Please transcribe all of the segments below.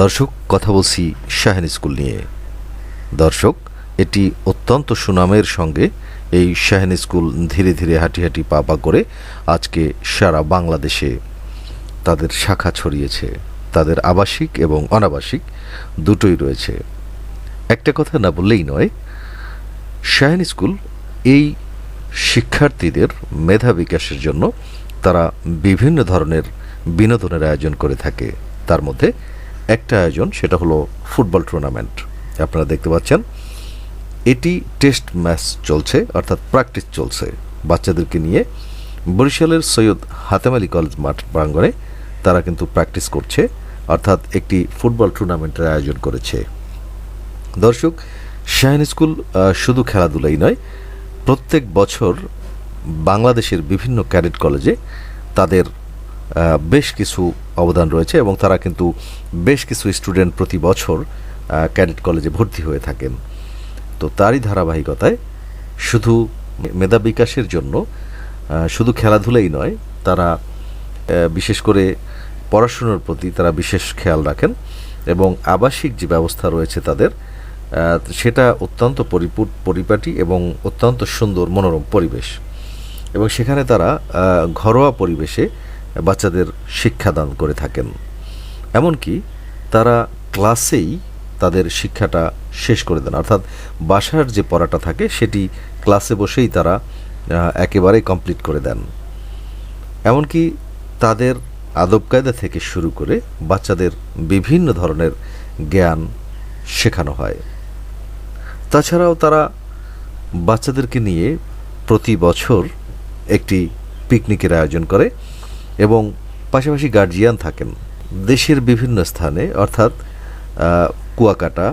দর্শক, কথা বলছি শাহেন স্কুল নিয়ে। দর্শক, এটি অত্যন্ত সুনামের সঙ্গে এই শাহেন স্কুল ধীরে ধীরে হাঁটি হাঁটি পা পা করে আজকে সারা বাংলাদেশে তাদের শাখা ছড়িয়েছে। তাদের আবাসিক এবং অনাবাসিক দুটোই রয়েছে। একটা কথা না বললেই নয়, শাহেন স্কুল এই শিক্ষার্থীদের মেধা বিকাশের জন্য তারা বিভিন্ন ধরনের বিনোদনের আয়োজন করে থাকে। তার মধ্যে একটা আয়োজন, সেটা হলো ফুটবল টুর্নামেন্ট। আপনারা দেখতে পাচ্ছেন, এটি টেস্ট ম্যাচ চলছে, অর্থাৎ প্র্যাকটিস চলছে বাচ্চাদেরকে নিয়ে। বরিশালের সৈয়দ হাতেম আলী কলেজ মাঠ প্রাঙ্গণে তারা কিন্তু প্র্যাকটিস করছে, অর্থাৎ একটি ফুটবল টুর্নামেন্টের আয়োজন করেছে। দর্শক, শাহিন স্কুল শুধু খেলাধুলাই নয়, প্রত্যেক বছর বাংলাদেশের বিভিন্ন ক্যাডেট কলেজে তাদের বেশ কিছু অবদান রয়েছে এবং তারা কিন্তু বেশ কিছু স্টুডেন্ট প্রতি বছর ক্যাডেট কলেজে ভর্তি হয়ে থাকেন। তো তারই ধারাবাহিকতায় শুধু মেধা বিকাশের জন্য শুধু খেলাধুলাই নয়, তারা বিশেষ করে পড়াশুনোর প্রতি তারা বিশেষ খেয়াল রাখেন এবং আবাসিক যে ব্যবস্থা রয়েছে তাদের সেটা অত্যন্ত পরিপূর, পরিপাটি এবং অত্যন্ত সুন্দর মনোরম পরিবেশ। এবং সেখানে তারা ঘরোয়া পরিবেশে বাচ্চাদের শিক্ষাদান করে থাকেন। এমনকি তারা ক্লাসেই তাদের শিক্ষাটা শেষ করে দেন। অর্থাৎ বাসার যে পড়াটা থাকে সেটি ক্লাসে বসেই তারা আহ, একেবারেই কমপ্লিট করে দেন। এমনকি তাদের আদব কায়দা থেকে শুরু করে বাচ্চাদের বিভিন্ন ধরনের জ্ঞান শেখানো হয়। তাছাড়াও তারা বাচ্চাদেরকে নিয়ে প্রতি বছর একটি পিকনিকের আয়োজন করে। এবং পাশাপাশি গার্জিয়ান থাকেন। দেশের বিভিন্ন স্থানে, অর্থাৎ কুয়াকাটা,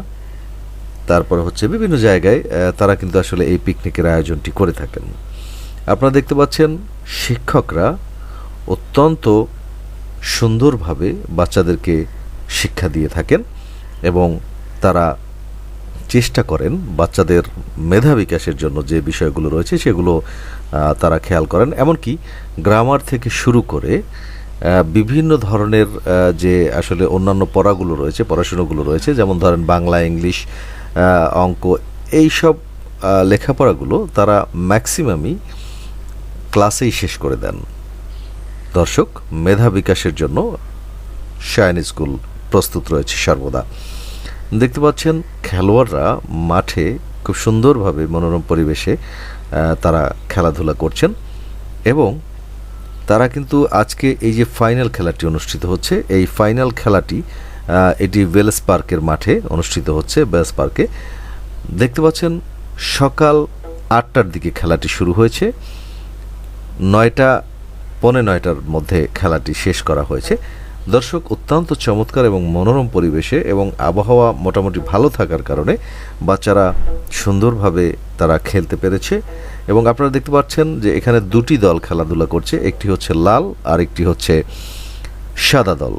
তারপরে হচ্ছে বিভিন্ন জায়গায় তারা কিন্তু আসলে এই পিকনিকের আয়োজনটি করে থাকেন। আপনারা দেখতে পাচ্ছেন, শিক্ষকরা অত্যন্ত সুন্দরভাবে বাচ্চাদেরকে শিক্ষা দিয়ে থাকেন এবং তারা চেষ্টা করেন বাচ্চাদের মেধা বিকাশের জন্য যে বিষয়গুলো রয়েছে সেগুলো তারা খেয়াল করেন। এমনকি গ্রামার থেকে শুরু করে বিভিন্ন ধরনের যে আসলে অন্যান্য পড়াগুলো রয়েছে, পড়াশুনোগুলো রয়েছে, যেমন ধরেন বাংলা, ইংলিশ অঙ্ক, এইসব লেখাপড়াগুলো তারা ম্যাক্সিমামই ক্লাসেই শেষ করে দেন। দর্শক, মেধা বিকাশের জন্য শায়ন স্কুল প্রস্তুত রয়েছে সর্বদা। দেখতে পাচ্ছেন খেলোয়াড়রা মাঠে খুব সুন্দরভাবে মনোরম পরিবেশে তারা খেলাধুলা করছেন এবং তারা কিন্তু আজকে এই যে ফাইনাল খেলাটি অনুষ্ঠিত হচ্ছে, এই ফাইনাল খেলাটি এটি ওয়েলস পার্কের মাঠে অনুষ্ঠিত হচ্ছে, ওয়েলস পার্কে। দেখতে পাচ্ছেন সকাল আটটার দিকে খেলাটি শুরু হয়েছে, নয়টা, পৌনে নয়টার মধ্যে খেলাটি শেষ করা হয়েছে। দর্শক, অত্যন্ত চমৎকার এবং মনোরম পরিবেশে এবং আবহাওয়া মোটামুটি ভালো থাকার কারণে বাচ্চারা সুন্দরভাবে তারা খেলতে পেরেছে এবং আপনারা দেখতে পাচ্ছেন যে এখানে দুটি দল খেলাধুলা করছে, একটি হচ্ছে লাল আর একটি হচ্ছে সাদা দল।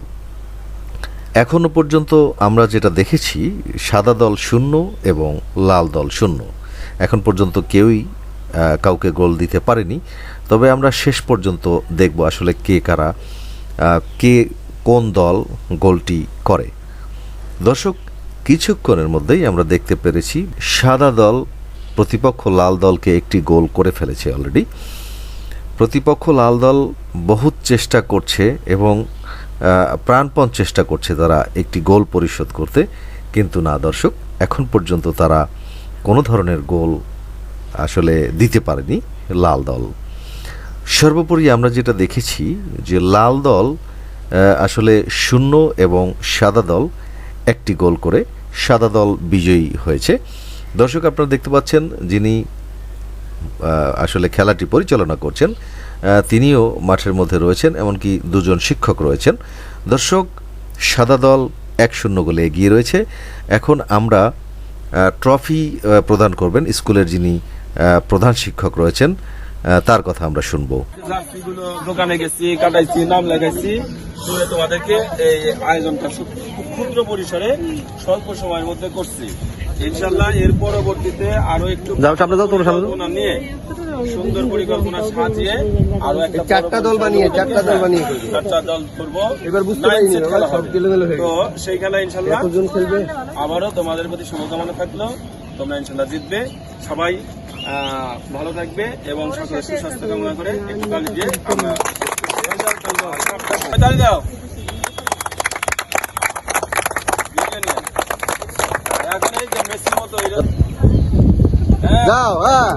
এখনও পর্যন্ত আমরা যেটা দেখেছি, সাদা দল শূন্য এবং লাল দল শূন্য। এখন পর্যন্ত কেউই কাউকে গোল দিতে পারেনি। তবে আমরা শেষ পর্যন্ত দেখব আসলে কে কারা কে কোন দল গোলটি করে। দর্শক, কিছুক্ষণের মধ্যেই আমরা দেখতে পেরেছি সাদা দল প্রতিপক্ষ লাল দলকে একটি গোল করে ফেলেছে অলরেডি প্রতিপক্ষ লাল দল বহুত চেষ্টা করছে এবং প্রাণপণ চেষ্টা করছে তারা একটি গোল পরিশোধ করতে। কিন্তু না দর্শক, এখন পর্যন্ত তারা কোনো ধরনের গোল আসলে দিতে পারেনি লাল দল। সর্বোপরি আমরা যেটা দেখেছি যে লাল দল আসলে শূন্য এবং সাদা দল একটি গোল করে সাদা দল বিজয়ী হয়েছে। দর্শক, আপনারা দেখতে পাচ্ছেন যিনি আসলে খেলাটি পরিচালনা করছেন তিনিও মাঠের মধ্যে রয়েছেন, এমনকি দুজন শিক্ষক রয়েছেন। দর্শক, সাদা দল এক শূন্য গোলে এগিয়ে রয়েছে। এখন আমরা ট্রফি প্রদান করবেন স্কুলের যিনি প্রধান শিক্ষক রয়েছেন তার কথা আমরা শুনব। দোকানে গেছি কাটাইছি নাম লাগাইছি শুনে তোমাদেরকে এই আয়োজনটা খুব ক্ষুদ্র পরিসরে স্বল্প সময়ের মধ্যে করছি। ইনশাল্লাহ এর পরবর্তীতে আরও একটু যাও, সামনে যাও, তোমরা সামনে নিয়ে সুন্দর পরিকল্পনা সাজিয়ে আরও একটা চারটা দল বানিয়ে, চারটা দল বানিয়ে। চারটা দল করব। এবার বুঝতে পারিনি, সব হয়ে তো সেই খেলা ইনশাল্লাহ কতজন খেলবে? আবারও তোমাদের প্রতি শুভকামনা থাকল। তোমরা ইনশাল্লাহ জিতবে। সবাই ভালো থাকবে এবং সুস্বাস্থ্য কামনা করে একটু দাও। লিখে নিয়ে। এখন এই যে মেসির মতো এই যে- হ্যাঁ, যাও হ্যাঁ।